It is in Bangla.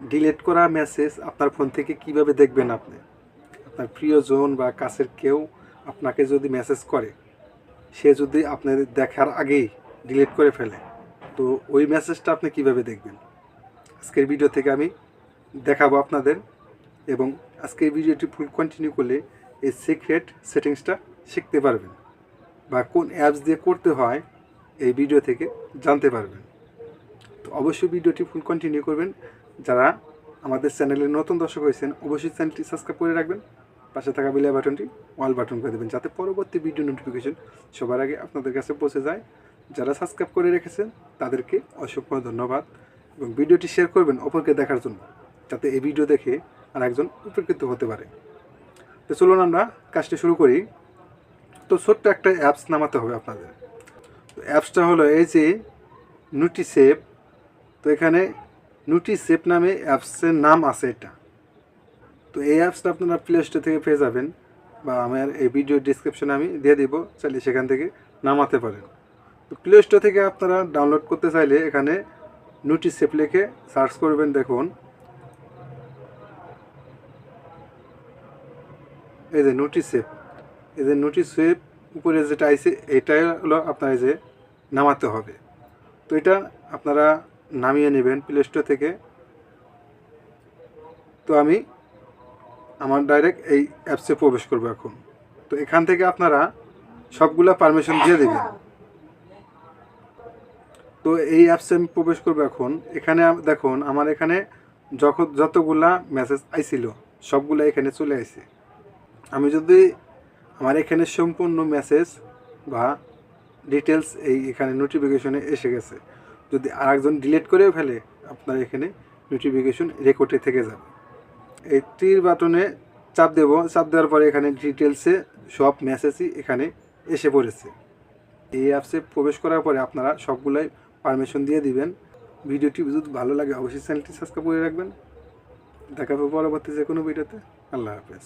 ডিলিট করা মেসেজ আপনার ফোন থেকে কীভাবে দেখবেন আপনি? আপনার প্রিয়জন বা কাছের কেউ আপনাকে যদি মেসেজ করে, সে যদি আপনার দেখার আগেই ডিলিট করে ফেলে, তো ওই মেসেজটা আপনি কীভাবে দেখবেন? আজকের ভিডিও থেকে আমি দেখাবো আপনাদের এবং আজকের ভিডিওটি ফুল কন্টিনিউ করলে এই সিক্রেট সেটিংসটা শিখতে পারবেন বা কোন অ্যাপস দিয়ে করতে হয় এই ভিডিও থেকে জানতে পারবেন। তো অবশ্যই ভিডিওটি ফুল কন্টিনিউ করবেন। যারা আমাদের চ্যানেলে নতুন দর্শক হয়েছেন, অবশ্যই চ্যানেলটি সাবস্ক্রাইব করে রাখবেন। পাশে থাকা বেল বাটনটি অল বাটন করে দেবেন যাতে পরবর্তী ভিডিও নোটিফিকেশন সবার আগে আপনাদের কাছে পৌঁছে যায়। যারা সাবস্ক্রাইব করে রেখেছেন, তাদেরকে অসংখ্য ধন্যবাদ এবং ভিডিওটি শেয়ার করবেন অপরকে দেখার জন্য, যাতে এই ভিডিও দেখে আর একজন উপকৃত হতে পারে। তো চলুন আমরা কাজটি শুরু করি। তো ছোট্ট একটা অ্যাপস নামাতে হবে আপনাদের। অ্যাপসটা হলো এই যে নুটিসেপ তো এখানে নুটিসেপ নামে অ্যাপসের নাম আছে এটা। তো এই অ্যাপসটা আপনারা প্লে স্টোর থেকে পেয়ে যাবেন বা আমার এই ভিডিও ডিসক্রিপশনে আমি দিয়ে দিব, চাইলে সেখান থেকে নামাতে পারেন। তো প্লে স্টোর থেকে আপনারা ডাউনলোড করতে চাইলে এখানে নুটিসেপ লিখে সার্চ করবেন, দেখুন। এই যে নোটিসেপ এই যে নোটিসেপ উপরে যেটা আইছে এটাই হলো আপনার যে নামাতে হবে। তো এটা আপনারা নামিয়ে নেবেন প্লে স্টোর থেকে। তো আমি আমার ডাইরেক্ট এই অ্যাপসে প্রবেশ করব এখন। তো এখান থেকে আপনারা সবগুলা পারমিশন দিয়ে দেবেন। তো এই অ্যাপসে আমি প্রবেশ করব এখন। এখানে দেখুন, আমার এখানে যখন যতগুলা মেসেজ আইছিল, সবগুলা এখানে চলে আসে আমি যদি আমার এখানে সম্পূর্ণ মেসেজ বা ডিটেলস এই এখানে নোটিফিকেশনে এসে গেছে যদি আরেকজন ডিলিট করেও ফেলে, আপনার এখানে নোটিফিকেশন রেকর্ডে থেকে যাবে। এই তীর বাটনে চাপ দেব, চাপ দেওয়ার পরে এখানে ডিটেলসে সব মেসেজই এখানে এসে পড়েছে। এই অ্যাপসে প্রবেশ করার পরে আপনারা সবগুলাই পারমিশন দিয়ে দিবেন। ভিডিওটি যদি ভালো লাগে, অবশ্যই চ্যানেলটি সাবস্ক্রাইব করে রাখবেন। দেখা পরবর্তী যে কোনো ভিডিওতে। আল্লাহ হাফেজ।